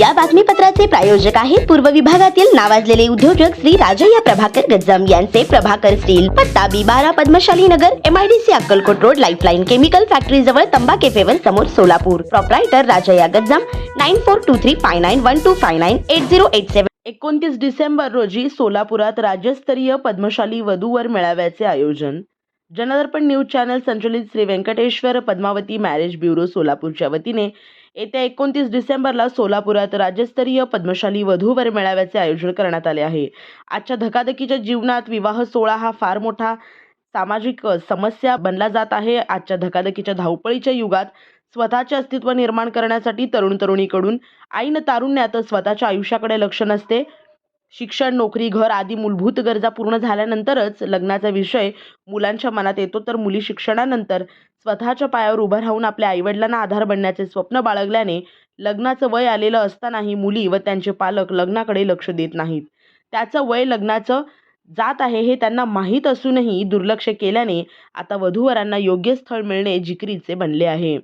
या बातमीपत्राचे प्रायोजक आहेत पूर्व विभागातील नावाजलेले उद्योजक श्री राजय्या प्रभाकर गज्जम यांचे प्रभाकर स्टील पत्ता बी बारा Padmashali Nagar MIDC Akkalkot road lifeline chemical factory जवळ तंबा केफेवर समोर Solapur. Proprietor Rajayya Gajjam nine four two three five nine one two five nine eight zero eight seven एकोणतीस डिसेंबर रोजी सोलापुरात राज्यस्तरीय पद्मशाली वधूवर मेळाव्याचे आयोजन. जनदर्पण न्यूज चॅनल संचलित श्री व्यंकटेश्वर पद्मावती मॅरेज ब्युरो सोलापूरच्या वतीने येत्या एकोणतीस डिसेंबरला सोलापुरात राज्यस्तरीय पद्मशाली वधूवर मेळाव्याचे आयोजन करण्यात आले आहे. आजच्या धकाधकीच्या जीवनात विवाह सोहळा हा फार मोठा सामाजिक समस्या बनला जात आहे. आजच्या धकाधकीच्या धावपळीच्या युगात स्वतःचे अस्तित्व निर्माण करण्यासाठी तरुण तरुणीकडून ऐन तारुण्यात स्वतःच्या आयुष्याकडे लक्ष नसते. शिक्षण नोकरी घर आदी मूलभूत गरजा पूर्ण झाल्यानंतरच लग्नाचा विषय मुलांच्या मनात येतो. तर मुली शिक्षणानंतर स्वतःच्या पायावर उभं राहून आपल्या आईवडिलांना आधार बनण्याचे स्वप्न बाळगल्याने लग्नाचं वय आलेलं असतानाही मुली व त्यांचे पालक लग्नाकडे लक्ष देत नाहीत. त्याचं वय लग्नाचं जात आहे हे त्यांना माहीत असूनही दुर्लक्ष केल्याने आता वधूवरांना योग्य स्थळ मिळणे जिकरीचे बनले आहे.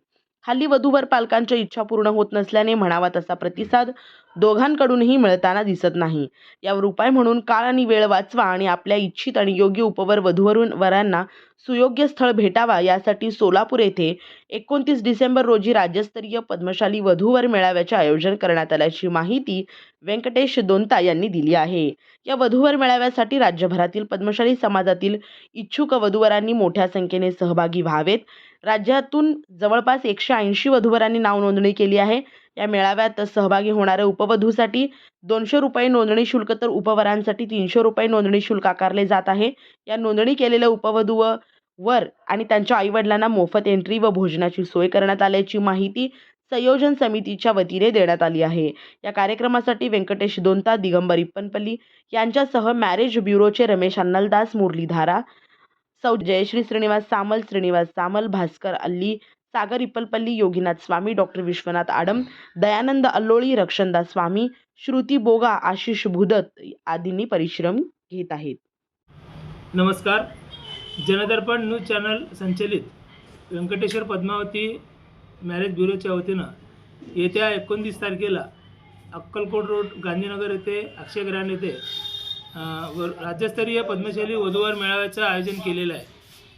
हल्ली वधूवर पालकांच्या इच्छा पूर्ण होत नसल्याने म्हणावा तसा प्रतिसाद दोघांकडूनही मिळताना दिसत नाही. यावर उपाय म्हणून काळ आणि वेळ वाचवा आणि आपल्या इच्छित आणि योग्य उपवर वधूवरून वरांना सुयोग्य स्थळ भेटावा यासाठी सोलापूर येथे एकोणतीस डिसेंबर रोजी राज्यस्तरीय पद्मशाली वधूवर मेळाव्याचे आयोजन करण्यात आल्याची माहिती व्यंकटेश दोंता यांनी दिली आहे. या वधूवर मेळाव्यासाठी राज्यभरातील पद्मशाली समाजातील इच्छुक वधूवरांनी मोठ्या संख्येने सहभागी व्हावेत. राज्यातून जवळपास एकशे ऐंशी वधूवरांनी नाव नोंदणी केली आहे. या मेळाव्यात सहभागी होणाऱ्या उपवधूसाठी दोनशे रुपये नोंदणी शुल्क तर उपवरांसाठी तीनशे रुपये नोंदणी शुल्क आकारले जात आहे. या नोंदणी केलेल्या उपवधू व वर आणि त्यांच्या आईवडिलांना मोफत एंट्री व भोजनाची सोय करण्यात आल्याची माहिती संयोजन समितीच्या वतीने देण्यात आली आहे. या कार्यक्रमासाठी व्यंकटेश दोंता दिगंबर इप्पनपल्ली यांच्यासह मॅरेज ब्युरोचे रमेश अन्नलदास मुरलीधारा सौ जयश्री श्रीनिवास सामल श्रीनिवास सामल भास्कर अल्ली सागर इप्पलपल्ली योगीनाथ स्वामी डॉक्टर विश्वनाथ आडम दयानंद अल्लोळी रक्षणदास स्वामी श्रुती बोगा आशिष भुदत आदींनी परिश्रम घेत आहेत. नमस्कार. जनदर्पण न्यूज चॅनल संचलित व्यंकटेश्वर पद्मावती मॅरेज ब्युरोच्या वतीनं येत्या एकोणतीस तारखेला अक्कलकोट रोड गांधीनगर येथे अक्षयग्रहण येथे राज्यस्तरीय पद्मशाली वधूवर मेळाव्याचं आयोजन केलेलं आहे.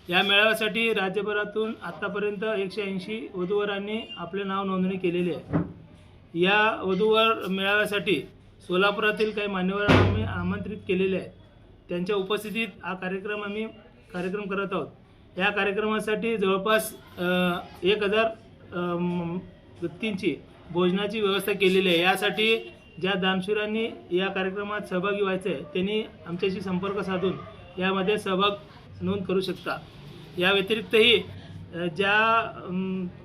या मेळाव्यासाठी राज्यभरातून आत्तापर्यंत एकशे ऐंशी वधूवरांनी आपले नाव नोंदणी केलेली आहे. या वधूवर मेळाव्यासाठी सोलापुरातील काही मान्यवरांना आम्ही आमंत्रित केलेले आहेत त्यांच्या उपस्थितीत हा कार्यक्रम आम्ही कार्यक्रम करत आहोत. या कार्यक्रमासाठी जवळपास एक हजार व्यक्तींची भोजनाची व्यवस्था केलेली आहे. यासाठी ज्या दानशूरांनी या कार्यक्रमात सहभागी व्हायचं आहे त्यांनी आमच्याशी संपर्क साधून यामध्ये सहभाग नोंद करू शकता. या व्यतिरिक्तही ज्या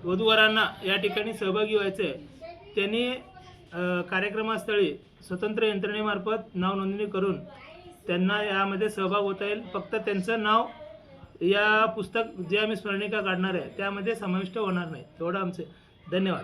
वधूवरांना या ठिकाणी सहभागी व्हायचं आहे त्यांनी कार्यक्रमास्थळी स्वतंत्र यंत्रणेमार्फत नाव नोंदणी करून त्यांना यामध्ये सहभाग होता येईल. फक्त त्यांचं नाव या पुस्तक जे आम्ही स्मरणिका काढणार आहे त्यामध्ये समाविष्ट होणार नाही. तेवढं आमचे धन्यवाद.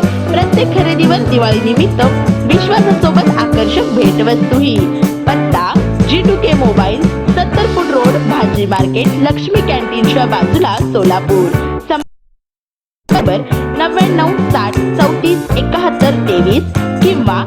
खरेदीवर दिवाळी निमित्त विश्वासासोबत आकर्षक भेटवस्तूही पत्ता जी टू के मोबाईल सत्तर फूट रोड भाजी मार्केट लक्ष्मी कॅन्टीनच्या बाजूला सोलापूर. नव्याण्णव साठ चौतीस एकाहत्तर तेवीस किंवा